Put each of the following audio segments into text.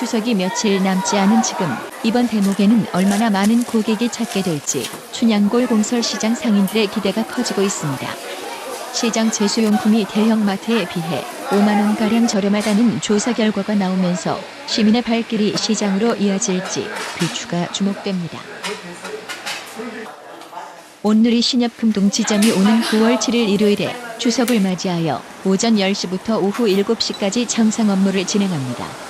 추석이 며칠 남지 않은 지금 이번 대목에는 얼마나 많은 고객이 찾게 될지 춘향골 공설 시장 상인들의 기대가 커지고 있습니다. 시장 제수용품이 대형마트에 비해 5만 원가량 저렴하다는 조사 결과가 나오면서 시민의 발길이 시장으로 이어질지 비추가 주목됩니다. 온누리 신협금동 지점이 오는 9월 7일 일요일에 추석을 맞이하여 오전 10시부터 오후 7시까지 정상 업무를 진행합니다.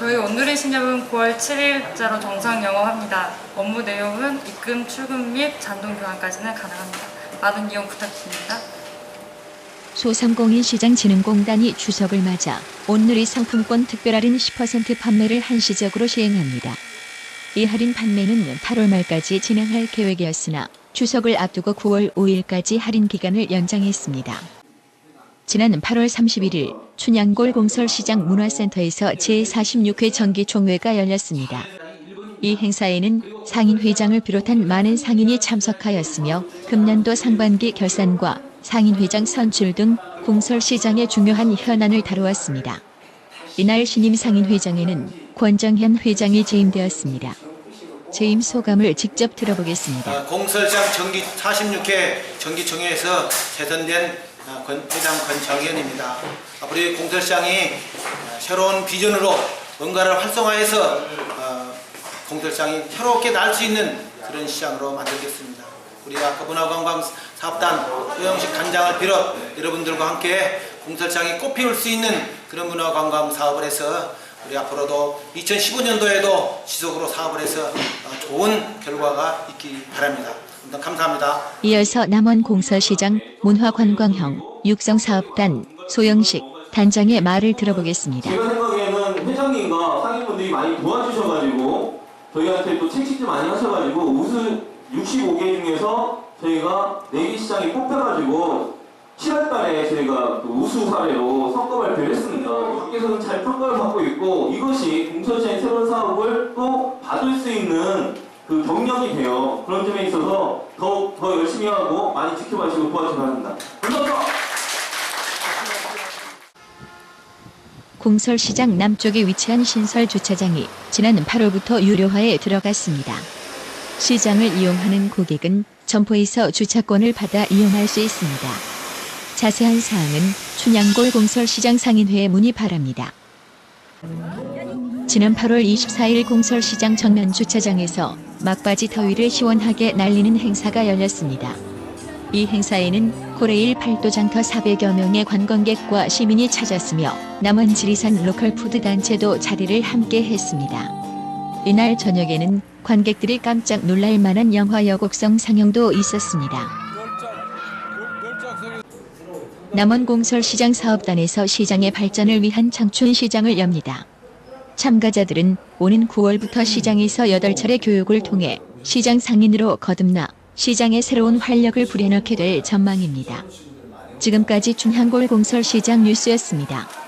저희 오늘의 신협은 9월 7일자로 정상 영업합니다. 업무 내용은 입금, 출금 및 잔돈 교환까지는 가능합니다. 많은 이용 부탁드립니다. 소상공인 시장진흥공단이 추석을 맞아 온누리 상품권 특별 할인 10% 판매를 한시적으로 시행합니다. 이 할인 판매는 8월 말까지 진행할 계획이었으나 추석을 앞두고 9월 5일까지 할인 기간을 연장했습니다. 지난 8월 31일 춘향골 공설시장 문화센터에서 제46회 정기총회가 열렸습니다. 이 행사에는 상인회장을 비롯한 많은 상인이 참석하였으며 금년도 상반기 결산과 상인회장 선출 등 공설시장의 중요한 현안을 다루었습니다. 이날 신임 상인회장에는 권정현 회장이 재임되었습니다. 재임 소감을 직접 들어보겠습니다. 어, 공설장 정기 46회 정기총회에서 재선된 어, 권- 회장 권정현입니다. 앞으로 이 공설장이 어, 새로운 비전으로 뭔가를 활성화해서 어, 공설장이 새롭게 날 수 있는 그런 시장으로 만들겠습니다. 우리 아까 문화관광 사업단 소영식 단장을 비롯 여러분들과 함께 공설장이 꽃피울 수 있는 그런 문화관광 사업을 해서 우리 앞으로도 2015년도에도 지속으로 사업을 해서 어, 좋은 결과가 있기 바랍니다. 아무튼 감사합니다. 이어서 남원 공설시장 문화관광형 육성사업단 소영식 단장의 말을 들어보겠습니다. 제가 생각에는 회장님과 상인분들이 많이 도와주셔가지고 저희한테 또 책식도 많이 하셔가지고 우수 65개 중에서 저희가 4개 시장이 뽑혀가지고 7월달에 저희가 그 우수 사례로 성과 발표를 했습니다. 밖에서는 잘 평가를 받고 있고 이것이 공설시장의 새로운 사업을 또 받을 수 있는 그 경력이 돼요. 그런 점에 있어서 더, 더 열심히 하고 많이 지켜봐 주시고 도와주시기 바랍니다. 감사합니다. 공설시장 남쪽에 위치한 신설 주차장이 지난 8월부터 유료화에 들어갔습니다. 시장을 이용하는 고객은 점포에서 주차권을 받아 이용할 수 있습니다. 자세한 사항은 춘향골 공설시장 상인회에 문의 바랍니다. 지난 8월 24일 공설시장 정면 주차장에서 막바지 더위를 시원하게 날리는 행사가 열렸습니다. 이 행사에는 코레일 팔도장터 400여 명의 관광객과 시민이 찾았으며 남원 지리산 로컬 푸드 단체도 자리를 함께 했습니다. 이날 저녁에는 관객들이 깜짝 놀랄 만한 영화 여곡성 상영도 있었습니다. 남원 공설시장 사업단에서 시장의 발전을 위한 청춘 시장을 엽니다. 참가자들은 오는 9월부터 시장에서 8차례 교육을 통해 시장 상인으로 거듭나 시장의 새로운 활력을 부려넣게 될 전망입니다. 지금까지 춘향골 공설시장 뉴스였습니다.